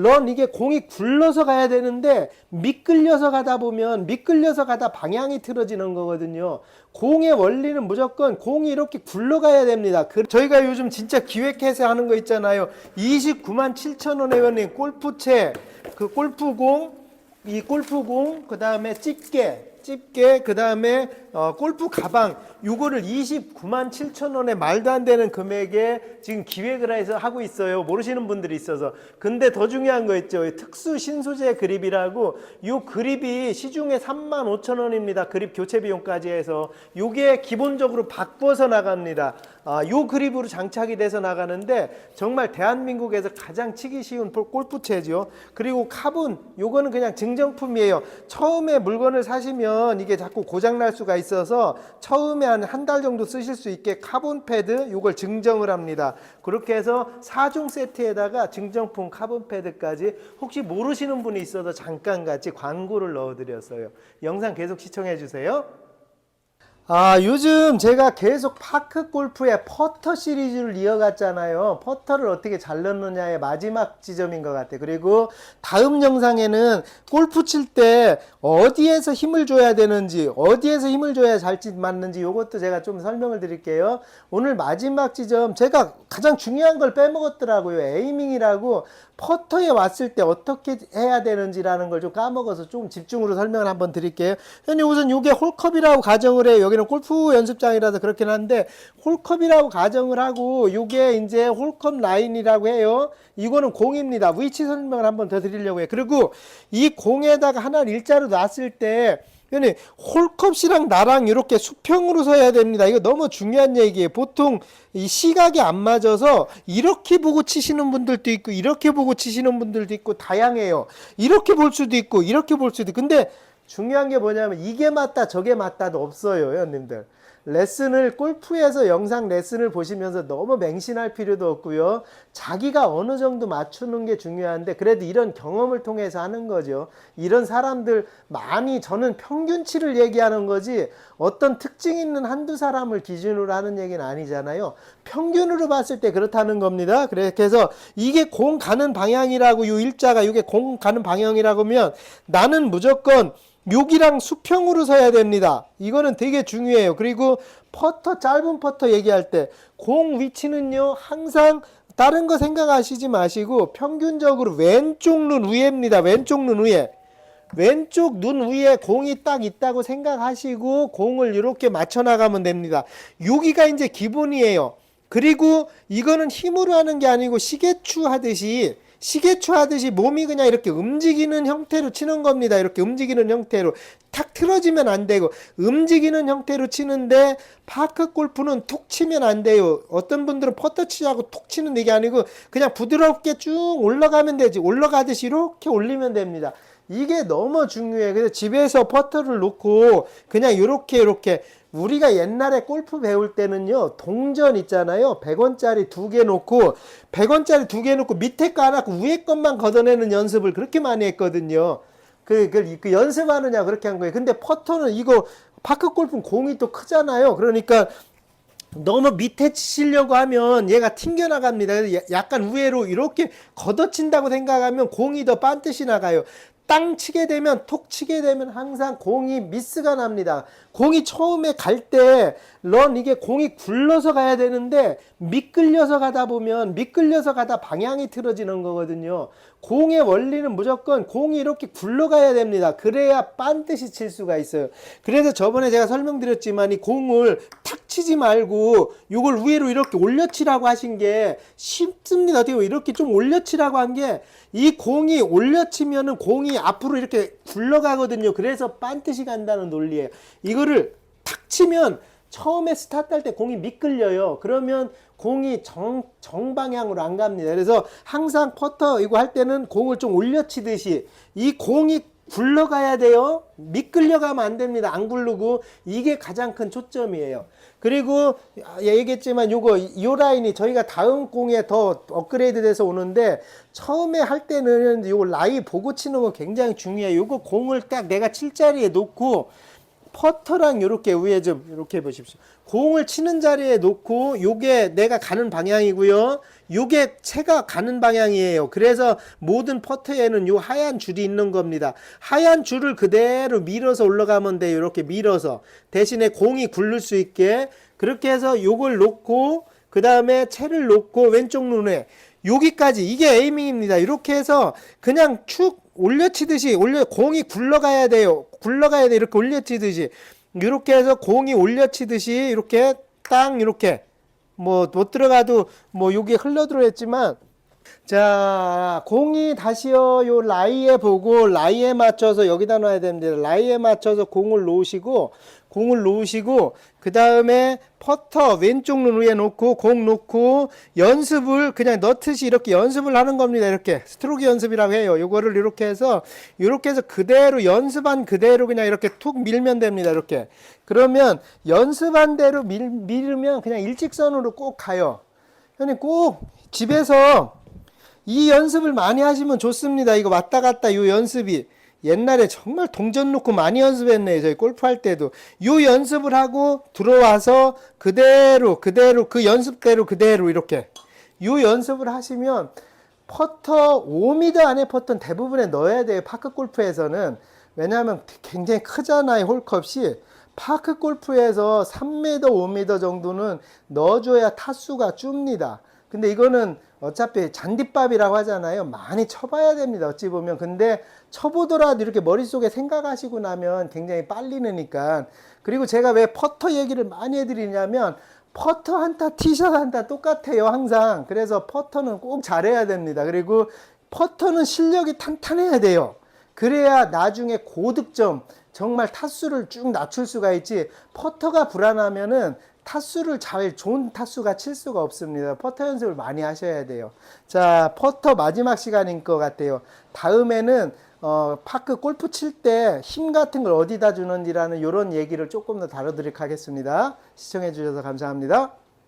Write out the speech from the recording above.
런 이게 공이 굴러서 가야 되는데 미끌려서 가다 보면 미끌려서 가다 방향이 틀어지는 거거든요. 공의 원리는 무조건 공이 이렇게 굴러가야 됩니다. 그- 저희가 요즘 진짜 기획해서 하는 거 있잖아요. 29만 7천 원에 원인 골프채, 그 골프공, 이 골프공, 그 다음에 집게, 집게, 그 다음에 어, 골프 가방, 요거를 29만 7천 원에 말도 안 되는 금액에 지금 기획을 해서 하고 있어요. 모르시는 분들이 있어서. 근데 더 중요한 거 있죠. 이 특수 신소재 그립이라고 요 그립이 시중에 3만 5천 원입니다. 그립 교체 비용까지 해서 요게 기본적으로 바꿔서 나갑니다. 아, 요 그립으로 장착이 돼서 나가는데 정말 대한민국에서 가장 치기 쉬운 볼- 골프채죠. 그리고 카본 요거는 그냥 증정품이에요. 처음에 물건을 사시면 이게 자꾸 고장 날 수가 있어서 처음에 한 한 달 정도 쓰실 수 있게 카본 패드 요걸 증정을 합니다. 그렇게 해서 4종 세트에다가 증정품 카본 패드까지 혹시 모르시는 분이 있어서 잠깐 같이 광고를 넣어 드렸어요. 영상 계속 시청해 주세요. 아, 요즘 제가 계속 파크 골프의 퍼터 시리즈를 이어갔잖아요. 퍼터를 어떻게 잘 넣느냐의 마지막 지점인 것 같아요. 그리고 다음 영상에는 골프 칠 때 어디에서 힘을 줘야 되는지, 어디에서 힘을 줘야 잘 치- 맞는지 이것도 제가 좀 설명을 드릴게요. 오늘 마지막 지점, 제가 가장 중요한 걸 빼먹었더라고요. 에이밍이라고 퍼터에 왔을 때 어떻게 해야 되는지라는 걸 좀 까먹어서 좀 집중으로 설명을 한번 드릴게요. 현님 우선 이게 홀컵이라고 가정을 해요. 여기 는 골프 연습장이라서 그렇긴 한데 홀컵이라고 가정을 하고 이게 이제 홀컵 라인이라고 해요. 이거는 공입니다. 위치 설명을 한번 더 드리려고 해요. 그리고 이 공에다가 하나를 일자로 놨을 때 형님 홀컵이랑 나랑 이렇게 수평으로 서야 됩니다. 이거 너무 중요한 얘기예요. 보통 이 시각이 안 맞아서 이렇게 보고 치시는 분들도 있고 이렇게 보고 치시는 분들도 있고 다양해요. 이렇게 볼 수도 있고 이렇게 볼 수도 있고 근데 중요한 게 뭐냐면 이게 맞다 저게 맞다도 없어요, 형님들. 레슨을 골프에서 영상 레슨을 보시면서 너무 맹신할 필요도 없고요. 자기가 어느 정도 맞추는 게 중요한데 그래도 이런 경험을 통해서 하는 거죠. 이런 사람들 많이 저는 평균치를 얘기하는 거지 어떤 특징 있는 한두 사람을 기준으로 하는 얘기는 아니잖아요. 평균으로 봤을 때 그렇다는 겁니다. 그래- 그래서 이게 공 가는 방향이라고 요 일자가 이게 공 가는 방향이라고 하면 나는 무조건 여기랑 수평으로 서야 됩니다. 이거는 되게 중요해요. 그리고 퍼터 짧은 퍼터 얘기할 때 공 위치는요 항상 다른 거 생각하시지 마시고 평균적으로 왼쪽 눈 위에입니다. 왼쪽 눈 위에. 왼쪽 눈 위에 공이 딱 있다고 생각하시고 공을 이렇게 맞춰 나가면 됩니다. 여기가 이제 기본이에요. 그리고 이거는 힘으로 하는 게 아니고 시계추 하듯이 시계추 하듯이 몸이 그냥 이렇게 움직이는 형태로 치는 겁니다. 이렇게 움직이는 형태로 탁 틀어지면 안 되고 움직이는 형태로 치는데 파크 골프는 툭 치면 안 돼요. 어떤 분들은 퍼터 치자고 툭 치는 게 아니고 그냥 부드럽게 쭉 올라가면 되지. 올라가듯이 이렇게 올리면 됩니다. 이게 너무 중요해. 그래서 집에서 퍼터를 놓고 그냥 이렇게 이렇게 우리가 옛날에 골프 배울 때는요 동전 있잖아요 100원짜리 두 개 놓고 100원짜리 두 개 놓고 밑에 거 하나 그 위에 것만 걷어내는 연습을 그렇게 많이 했거든요 그, 그, 그 연습하느냐 그렇게 한 거예요 근데 퍼터는 이거 파크 골프는 공이 또 크잖아요 그러니까 너무 밑에 치시려고 하면 얘가 튕겨 나갑니다. 약간 우회로 이렇게 걷어친다고 생각하면 공이 더 반듯이 나가요. 땅 치게 되면 톡 치게 되면 항상 공이 미스가 납니다. 공이 처음에 갈 때 런 이게 공이 굴러서 가야 되는데 미끌려서 가다 보면 미끌려서 가다 방향이 틀어지는 거거든요. 공의 원리는 무조건 공이 이렇게 굴러가야 됩니다. 그래야 반듯이 칠 수가 있어요. 그래서 저번에 제가 설명드렸지만 이 공을 탁 치지 말고 이걸 위로 이렇게 올려치라고 하신 게 쉽습니다. 어떻게 이렇게 좀 올려치라고 한 게 이 공이 올려치면은 공이 앞으로 이렇게 굴러가거든요. 그래서 반듯이 간다는 논리예요. 이거를 탁 치면 처음에 스타트 할 때 공이 미끌려요. 그러면 공이 정, 정방향으로 안 갑니다. 그래서 항상 퍼터 이거 할 때는 공을 좀 올려치듯이 이 공이 굴러가야 돼요. 미끌려가면 안 됩니다. 안 굴르고 이게 가장 큰 초점이에요. 그리고 아, 얘기했지만 요거 요 라인이 저희가 다음 공에 더 업그레이드 돼서 오는데 처음에 할 때는 요 라이 보고 치는 거 굉장히 중요해요. 요거 공을 딱 내가 칠 자리에 놓고 퍼터랑 이렇게 위에 좀 이렇게 보십시오. 공을 치는 자리에 놓고 요게 내가 가는 방향이고요. 요게 채가 가는 방향이에요. 그래서 모든 퍼터에는 요 하얀 줄이 있는 겁니다. 하얀 줄을 그대로 밀어서 올라가면 돼요. 이렇게 밀어서 대신에 공이 굴릴 수 있게 그렇게 해서 요걸 놓고 그 다음에 채를 놓고 왼쪽 눈에 여기까지 이게 에이밍입니다. 이렇게 해서 그냥 축 올려치듯이 올려 공이 굴러가야 돼요. 굴러가야 돼 이렇게 올려치듯이 이렇게 해서 공이 올려치듯이 이렇게 땅 이렇게 뭐 못 들어가도 뭐 여기 흘러 들어했지만 자 공이 다시요 요 라이에 보고 라이에 맞춰서 여기다 놔야 됩니다. 라이에 맞춰서 공을 놓으시고 공을 놓으시고 그 다음에 퍼터 왼쪽 눈 위에 놓고 공 놓고 연습을 그냥 넣듯이 이렇게 연습을 하는 겁니다. 이렇게 스트로크 연습이라고 해요. 요거를 이렇게 해서 이렇게 해서 그대로 연습한 그대로 그냥 이렇게 툭 밀면 됩니다. 이렇게 그러면 연습한 대로 밀, 밀으면 그냥 일직선으로 꼭 가요. 형님 꼭 집에서 이 연습을 많이 하시면 좋습니다. 이거 왔다 갔다 요 연습이 옛날에 정말 동전 놓고 많이 연습했네요. 저희 골프할 때도 요 연습을 하고 들어와서 그대로 그대로 그 연습대로 그대로 이렇게 요 연습을 하시면 퍼터 5m 안에 퍼터는 대부분에 넣어야 돼요. 파크 골프에서는 왜냐하면 굉장히 크잖아요. 홀컵이 파크 골프에서 3m, 5m 정도는 넣어줘야 타수가 줍니다. 근데 이거는 어차피 잔디밥이라고 하잖아요. 많이 쳐봐야 됩니다. 어찌 보면. 근데 쳐보더라도 이렇게 머릿속에 생각하시고 나면 굉장히 빨리 느니까. 그리고 제가 왜 퍼터 얘기를 많이 해드리냐면 퍼터 한타, 티샷 한타 똑같아요. 항상. 그래서 퍼터는 꼭 잘해야 됩니다. 그리고 퍼터는 실력이 탄탄해야 돼요. 그래야 나중에 고득점 정말 타수를 쭉 낮출 수가 있지 퍼터가 불안하면은 타수를 잘 좋은 타수가 칠 수가 없습니다. 퍼터 연습을 많이 하셔야 돼요. 자 퍼터 마지막 시간인 것 같아요. 다음에는 어, 파크 골프 칠 때 힘 같은 걸 어디다 주는지라는 이런 얘기를 조금 더 다뤄드리도록 하겠습니다. 시청해 주셔서 감사합니다.